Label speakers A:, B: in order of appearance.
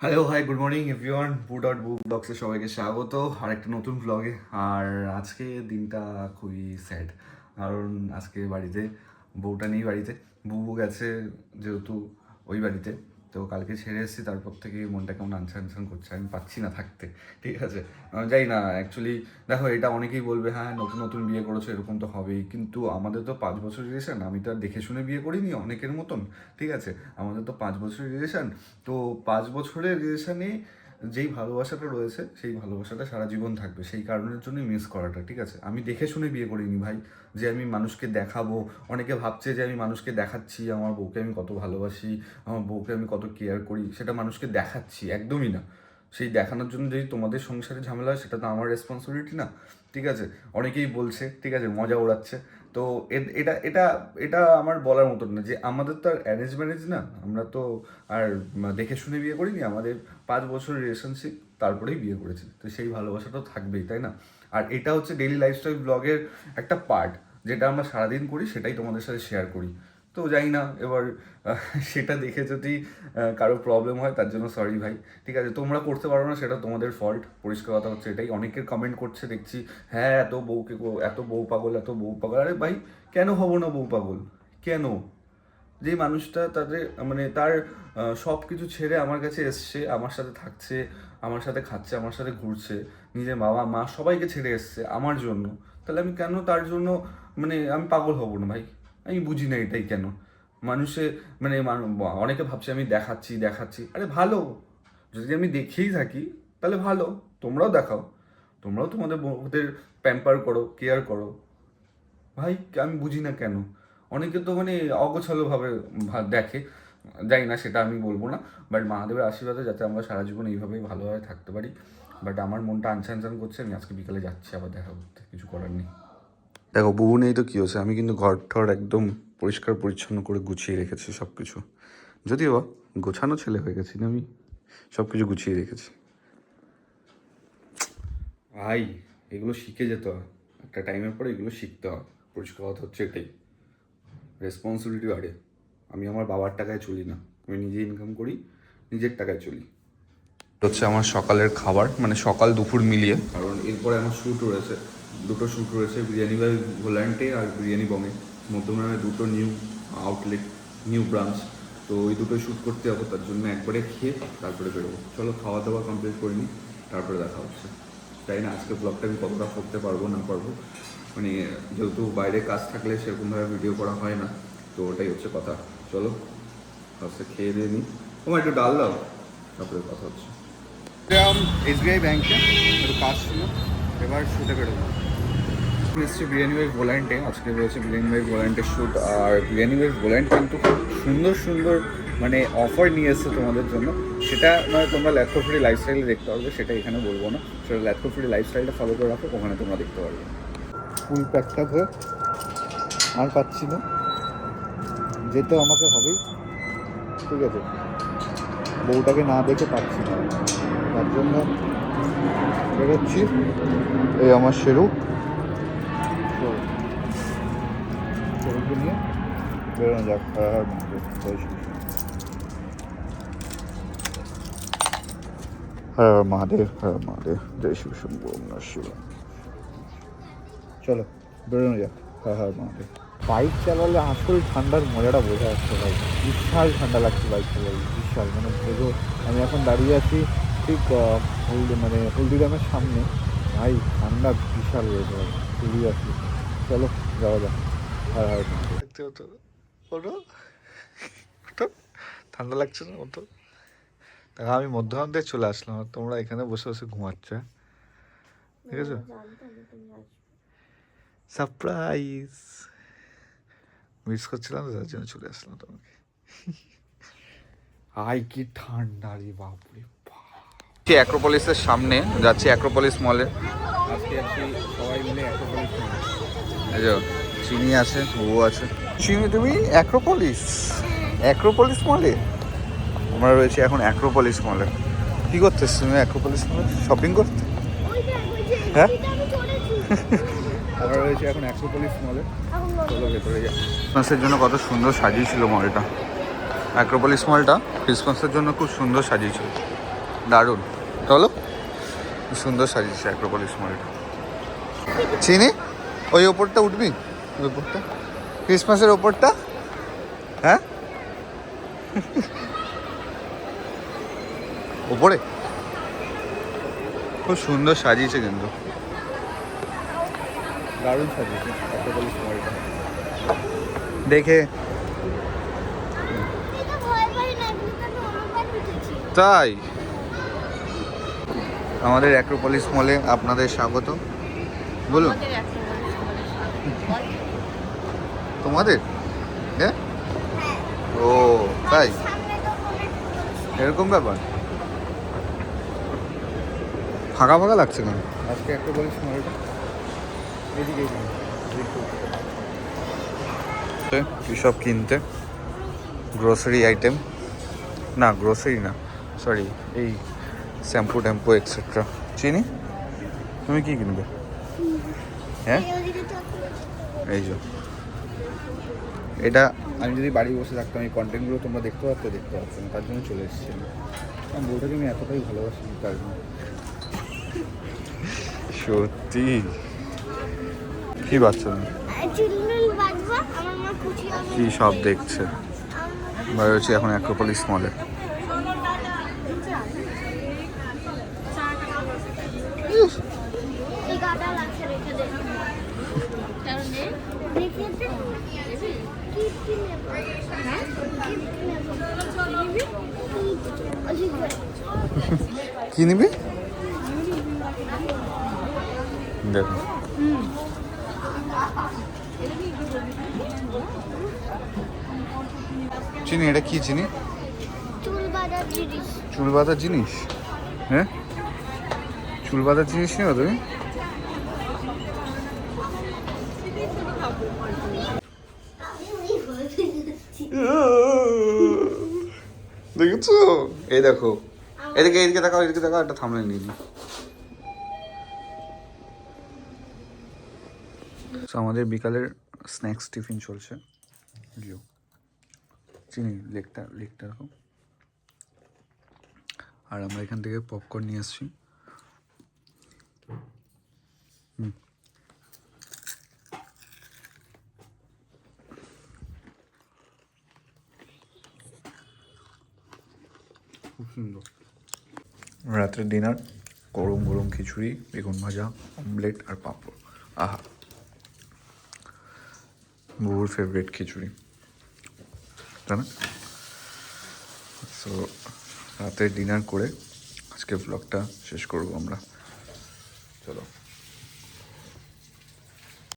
A: Hello hi good morning everyone বু আউট বুক ব্লগসে সবাইকে স্বাগত। আর একটা নতুন ব্লগে আর আজকে দিনটা খুবই স্যাড কারণ আজকে বাড়িতে বউটা নেই বাড়িতে। বউ গেছে যেহেতু ওই বাড়িতে। তো কালকে ছেড়ে এসেছি, তারপর থেকে মনটা কেমন আনসার আনসান করছে, আমি পাচ্ছি না থাকতে, ঠিক আছে? যাই না অ্যাকচুয়ালি দেখো, এটা অনেকেই বলবে হ্যাঁ নতুন নতুন বিয়ে করেছ, এরকম তো হবেই, কিন্তু আমাদের তো পাঁচ বছর রিলেশন আমি তো আর দেখে শুনে বিয়ে করিনি অনেকের মতন, ঠিক আছে? আমাদের তো পাঁচ বছরের রিলেশন তো পাঁচ বছরের রিলেশনে যেই ভালোবাসাটা রয়েছে, সেই ভালোবাসাটা সারা জীবন থাকবে। সেই কারণের জন্যই মিস করাটা, ঠিক আছে? আমি দেখে শুনে বিয়ে করিনি ভাই, যে আমি মানুষকে দেখাবো। অনেকে ভাবছে যে আমি মানুষকে দেখাচ্ছি, আমার বউকে আমি কত ভালোবাসি, আমার বউকে আমি কত কেয়ার করি, সেটা মানুষকে দেখাচ্ছি, একদমই না। সেই দেখানোর জন্য যদি তোমাদের সংসারে ঝামেলা হয়, সেটা তো আমার রেসপন্সিবিলিটি না, ঠিক আছে? অনেকেই বলছে, ঠিক আছে, মজা ওড়াচ্ছে। তো এটা এটা এটা আমার বলার মতন না যে আমাদের তো আর অ্যারেঞ্জ ম্যারেজ না, আমরা তো আর দেখে শুনে বিয়ে করিনি, আমাদের পাঁচ বছর রিলেশনশিপ তারপরেই বিয়ে করেছি। তো সেই ভালোবাসাটাও থাকবেই, তাই না? আর এটা হচ্ছে ডেইলি লাইফস্টাইল ব্লগের একটা পার্ট যেটা আমরা সারাদিন করি, সেটাই তোমাদের সাথে শেয়ার করি। তো জানি না, এবার সেটা দেখে যদি কারও প্রবলেম হয়, তার জন্য সরি ভাই। ঠিক আছে, তোমরা করতে পারো না, সেটা তোমাদের ফল্ট পরিষ্কার কথা হচ্ছে এটাই। অনেকের কমেন্ট করছে, দেখছি হ্যাঁ এত বউকে এত বউ পাগল, এত বউ পাগল। আরে ভাই, কেন হব না বউ পাগল? কেন? যে মানুষটা তাদের মানে তার সব কিছু ছেড়ে আমার কাছে এসছে, আমার সাথে থাকছে, আমার সাথে খাচ্ছে, আমার সাথে ঘুরছে, নিজের বাবা, মা সবাইকে ছেড়ে এসছে আমার জন্য। তাহলে আমি কেন তার জন্য মানে আমি পাগল হব না ভাই? আমি বুঝি না এটাই কেন? মানুষে মানে অনেকে ভাবছে আমি দেখাচ্ছি দেখাচ্ছি। আরে ভালো। যদি আমি দেখেই থাকি, তাহলে ভালো। তোমরাও দেখাও। তোমরাও তোমাদের ওদের প্যাম্পার করো কেয়ার করো। ভাই, আমি বুঝি না কেন? অনেকে তো মানে অগোছালোভাবে দেখে। যাই না সেটা আমি বলব না বাট মহাদেবের আশীর্বাদে যাতে আমরা সারা জীবন এইভাবেই ভালোভাবে থাকতে পারি। বাট আমার মনটা আনসান করছে, আমি আজকে বিকালে যাচ্ছি, আবার দেখা করতে। কিছু করার নেই। দেখো বউ নেই তো কী হচ্ছে আমি কিন্তু ঘর টর একদম পরিষ্কার পরিচ্ছন্ন করে গুছিয়ে রেখেছি সব কিছু যদিও বা গোছানো ছেলে হয়ে গেছি না আমি সব কিছু গুছিয়ে রেখেছি। ভাই এগুলো শিখে যেতে হয়। একটা টাইমের পরে এগুলো শিখতে হয়। পরিষ্কার কথা হচ্ছে এটাই। রেসপন্সিবিলিটি বাড়ে। আমি আমার বাবার টাকায় চলি না। আমি নিজে ইনকাম করি নিজের টাকায় চলি। হচ্ছে আমার সকালের খাবার মানে সকাল দুপুর মিলিয়ে। কারণ এরপরে আমার শ্যুট রয়েছে দুটো শ্যুট রয়েছে, বিরিয়ানি বাই ভোলান্টে আর বিরিয়ানি বঙ্গে মধ্যমগ্রামে দুটো নিউ আউটলেট নিউ ব্রাঞ্চ তো ওই দুটো শ্যুট করতে যাব, তার জন্য একবারে খেয়ে তারপরে বেরোবো। চলো খাওয়া দাওয়া কমপ্লিট করে নিই, তারপরে দেখা হচ্ছে। তাই না? আজকে ব্লগটা আমি কতটা করতে পারব, না পারব? মানে যেহেতু বাইরে কাজ থাকলে সেরকমভাবে ভিডিও করা হয় না, তো ওটাই হচ্ছে কথা। চলো ফার্স্টে খেয়ে দিয়ে নিই। তোমার একটু ডাল দাও, তারপরে কথা হচ্ছে। এসবিআই ব্যাংকে একটু কাজ ছিল, এবার শুটে বেরোবো। এসছে বিরিয়ানি ওয়েভ ভোল্যান্টে আজকে রয়েছে বিরিয়ানি ওয়েভ ভোল্যান্টের শ্যুট আর বিরিয়ানি ওয়েভ ভোল্যান্ট কিন্তু খুব সুন্দর সুন্দর মানে অফার নিয়ে এসছে তোমাদের জন্য। সেটা মানে তোমরা ল্যাথো ফ্রি লাইফস্টাইলে দেখতে পারবে, সেটা এখানে বলব না। সেটা ল্যাথো ফ্রি লাইফস্টাইলটা ফলো করে রাখো, ওখানে তোমরা দেখতে পারবে।
B: ফুল প্যাকটা হয়ে আর পাচ্ছি না। যেতে আমাকে হবেই। ঠিক আছে। বউটাকে না দেখে পাচ্ছি না। তার জন্য বেরোচ্ছি। এই আমার শেরু। শেরুকে নিয়ে বেরোনো যাক। হ্যাঁ হ্যাঁ কৃষ্ণ। হর মহাদেব হর হর মহাদেব জয় শিব শম্ভু নমঃ চলো, বেরোনো যাক। হ্যাঁ হ্যাঁ মহাদেব বাইক চালালে আসল ঠান্ডার মজাটা বোঝা যাচ্ছে, ভাই। বিশাল ঠান্ডা লাগছে বাইক চালালে, বিশাল। মানে ভেবো আমি এখন দাঁড়িয়ে আছি ঠিক হলদি মানে হলদিরামের সামনে। ভাই, ঠান্ডা বিশাল রয়েছে ভাই। চলো, যাওয়া যাক। হ্যাঁ হ্যাঁ
C: দেখতে হতো ওটো? ওটো? ঠান্ডা লাগছে না ওটো? দেখো আমি মধ্যখান দিয়ে চলে আসলাম আর তোমরা এখানে বসে বসে ঘুমাচ্ছ? ঠিক আছে? সারপ্রাইজ। মিস করছিলাম তার জন্য চলে আসলাম তোমাকে।
A: আই কি ঠান্ডা রে বাপরে অ্যাক্রোপলিসের সামনে যাচ্ছি অ্যাক্রোপলিস মলে আজকে সবাই মিলে অ্যাক্রোপলিস চিনি আছে ও আছে। চিনি তুমি অ্যাক্রোপলিস? অ্যাক্রোপলিস মলে? আমরা রয়েছি এখন অ্যাক্রোপলিস মলে। কি করতেছ তুমি অ্যাক্রোপলিস মলে? শপিং করতে? হ্যাঁ? আমরা রয়েছি এখন অ্যাক্রোপলিস মলে। চলো ভেতরে যাই। ক্রিসমাসের জন্য কত সুন্দর সাজিয়েছিল মলটা। অ্যাক্রোপলিস মলটা ক্রিসমাসের জন্য খুব সুন্দর সাজিয়েছিল। দারুণ। চলো। সুন্দর সাজিয়েছে অ্যাক্রোপলিস মলটা। চিনি? ওই ওপরটা উঠবি? ওপরটা ক্রিসমাসের ওপরটা হ্যাঁ? ওপরে খুব সুন্দর সাজিয়েছে কিন্তু।
D: দারুণ সাজিয়েছে
A: দেখে। তাই? আমাদের অ্যাক্রোপলিস মলে আপনাদের স্বাগত। বলুন। তোমাদের? হ্যাঁ? ও তাই? এরকম ব্যাপার? ফাঁকা ফাঁকা লাগছে কেন?
D: আজকে মলটা এদিকে এদিকে।
A: সব কিনতে? গ্রোসারি আইটেম না গ্রোসারি না। সরি এই শ্যাম্পু ট্যাম্পু এক্সেট্রা চিনি? তুমি কি কিনবে? হ্যাঁ? এই যে। এটা
D: আমি যদি বাড়ি বসে থাকতাম এই কন্টেন্টগুলো তোমরা দেখতে পারতে দেখতে পারতো না তার জন্য চলে এসেছি আমি বউটাকে আমি এতটাই ভালোবাসি তার জন্য।
A: সত্যি? কি বাচ্চা কি সব দেখছে? ভাই হচ্ছে এখন অ্যাক্রোপলিস মলে
C: এই গাটা লাগছে রেখে দে রেখে দে কি নেব?
A: দেখো। চিনি এটা কি চিনি?
C: চুল বাঁধার জিনিস?
A: হ্যাঁ? চুল বাঁধার জিনিস নিও তুমি? দেখেছ? এই দেখো। এদিকে এদিকে দেখাও এদিকে দেখাও একটা থামলে নিয়ে নি আমাদের বিকালের স্ন্যাক্স টিফিন চলছে। লিও। চিনি, লেকটা লেকটা আর আমরা এখান থেকে পপকর্ন নিয়ে আসছি। খুব সুন্দর। রাত্রের ডিনার গরম গরম খিচুড়ি, বেগুন ভাজা অমলেট আর পাঁপড়। আহা। বুবুর ফেভারিট খিচুড়ি। তাই না? সো রাতে ডিনার করে আজকে ব্লগটা শেষ করব আমরা। চলো।